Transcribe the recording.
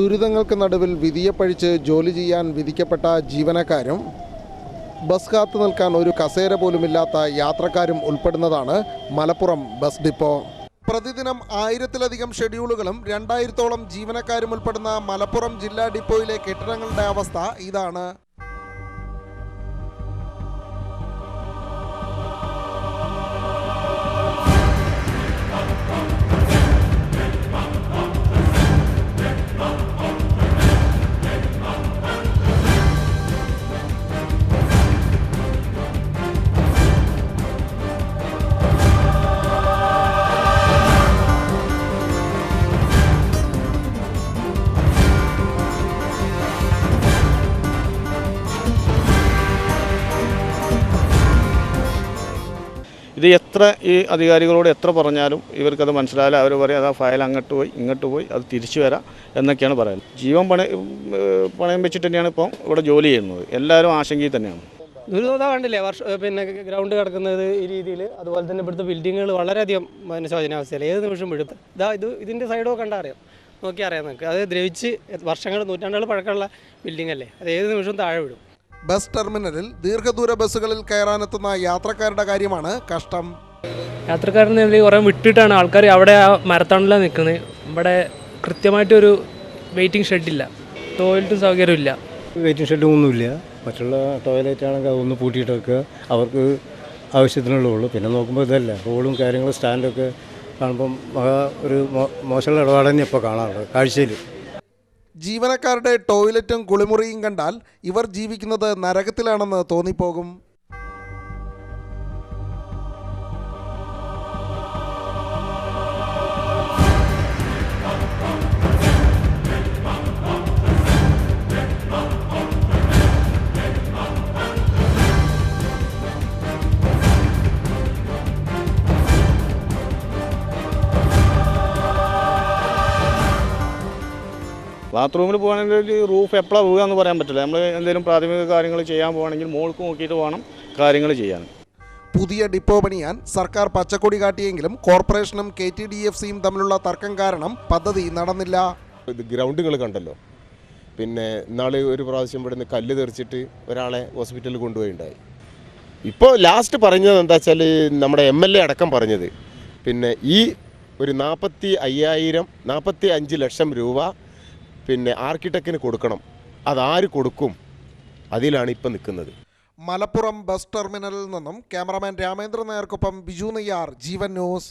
ദുരിതങ്ങൾക്ക് നടുവിൽ വിധിയെപ്പഴിച്ച് ജോലി ചെയ്യാൻ വിധിക്കപ്പെട്ട ജീവനക്കാരും ബസ് കാത്തു നിൽക്കാൻ ഒരു കസേര പോലുമില്ലാത്ത യാത്രക്കാരും ഉൾപ്പെടുന്നതാണ് മലപ്പുറം ബസ് ഡിപ്പോ. പ്രതിദിനം ആയിരത്തിലധികം ഷെഡ്യൂളുകളും രണ്ടായിരത്തോളം ജീവനക്കാരും ഉൾപ്പെടുന്ന മലപ്പുറം ജില്ലാ ഡിപ്പോയിലെ കെട്ടിടങ്ങളുടെ അവസ്ഥ ഇതാണ്. ഇത് എത്ര ഈ അധികാരികളോട് എത്ര പറഞ്ഞാലും ഇവർക്കത് മനസ്സിലായാലും അവർ പറയും അത് ആ ഫയൽ അങ്ങോട്ട് പോയി ഇങ്ങോട്ട് പോയി അത് തിരിച്ചു വരാം എന്നൊക്കെയാണ് പറയുന്നത്. ജീവൻ പണ പണയം വെച്ചിട്ട് തന്നെയാണ് ഇപ്പം ഇവിടെ ജോലി ചെയ്യുന്നത്. എല്ലാവരും ആശങ്കയിൽ തന്നെയാണ്. ദുരിതം കണ്ടില്ലേ? വർഷ പിന്നെ ഗ്രൗണ്ട് കിടക്കുന്നത് ഈ രീതിയിൽ അതുപോലെ തന്നെ ഇവിടുത്തെ ബിൽഡിങ്ങുകൾ വളരെയധികം പിന്നെ ശോചനാവസ്ഥയിൽ ഏത് നിമിഷം വീഴും ഇതാ ഇത് ഇതിന്റെ സൈഡോ കണ്ടറിയാം നോക്കി അറിയാം. നമുക്ക്. അത് ദ്രവിച്ച് വർഷങ്ങൾ നൂറ്റാണ്ടുകൾ പഴക്കമുള്ള ബിൽഡിംഗ് അല്ലേ? അത് ഏത് നിമിഷവും താഴെ വിടും. ബസ് ടെർമിനലിൽ ദീർഘദൂര ബസ്സുകളിൽ കയറാനെത്തുന്ന യാത്രക്കാരുടെ കാര്യമാണ് കഷ്ടം. യാത്രക്കാരനെ കുറേ വിട്ടിട്ടാണ് ആൾക്കാർ അവിടെ ആ മരത്തണലാണ് നിൽക്കുന്നത്. ഇവിടെ കൃത്യമായിട്ടൊരു വെയിറ്റിംഗ് ഷെഡില്ല ടോയ്ലറ്റും സൗകര്യമില്ല വെയിറ്റിംഗ് ഷെഡും ഒന്നുമില്ല. മറ്റുള്ള ടോയ്ലറ്റ് ആണെങ്കിൽ അതൊന്ന് വെക്കുക. അവർക്ക് ആവശ്യത്തിനുള്ള ഉള്ളൂ പിന്നെ നോക്കുമ്പോൾ ഇതല്ല. റോഡും കാര്യങ്ങളും സ്റ്റാൻഡൊക്കെ കാണുമ്പം മഹാ ഒരു മോശമുള്ള ഇടപാട് തന്നെ ഇപ്പോൾ കാണാറുള്ളത്. കാഴ്ചയിൽ ജീവനക്കാരുടെ ടോയ്ലറ്റും കുളിമുറിയും കണ്ടാൽ ഇവർ ജീവിക്കുന്നത് നരകത്തിലാണെന്ന് തോന്നിപ്പോകും. ബാത്റൂമിൽ പോകുകയാണെങ്കിൽ റൂഫ് എപ്പോഴാണ് വീഴുക എന്ന് പറയാൻ പറ്റില്ല. നമ്മൾ എന്തെങ്കിലും പ്രാഥമിക കാര്യങ്ങൾ ചെയ്യാൻ പോകുകയാണെങ്കിൽ മോൾക്ക് നോക്കിയിട്ട് വേണം കാര്യങ്ങൾ ചെയ്യാൻ. പുതിയ ഡിപ്പോ പണിയാൻ സർക്കാർ പച്ചക്കൊടി കാട്ടിയെങ്കിലും കോർപ്പറേഷനും കെ ടി ഡി എഫ് സിയും തമ്മിലുള്ള തർക്കം കാരണം പദ്ധതി നടന്നില്ല. ഇത് ഗ്രൗണ്ടുകൾ കണ്ടല്ലോ. പിന്നെ നാളെ ഒരു പ്രാവശ്യം ഇവിടുന്ന് കല്ല് തെറിച്ചിട്ട് ഒരാളെ ഹോസ്പിറ്റലിൽ കൊണ്ടുപോയി ഉണ്ടായി ഇപ്പോൾ ലാസ്റ്റ് പറഞ്ഞത് എന്താ വെച്ചാൽ നമ്മുടെ എം എൽ എ അടക്കം പറഞ്ഞത്. പിന്നെ ഈ ഒരു നാൽപ്പത്തി അയ്യായിരം നാൽപ്പത്തി അഞ്ച് ലക്ഷം രൂപ പിന്നെ ആർക്കിടെക്റ്റിന് കൊടുക്കണം. അതാര് കൊടുക്കും? അതിലാണ് ഇപ്പം നിൽക്കുന്നത്. മലപ്പുറം ബസ് ടെർമിനലിൽ നിന്നും ക്യാമറാമാൻ രാമേന്ദ്രൻ നായർക്കൊപ്പം ബിജു നെയ്യാർ ജീവൻ ന്യൂസ്.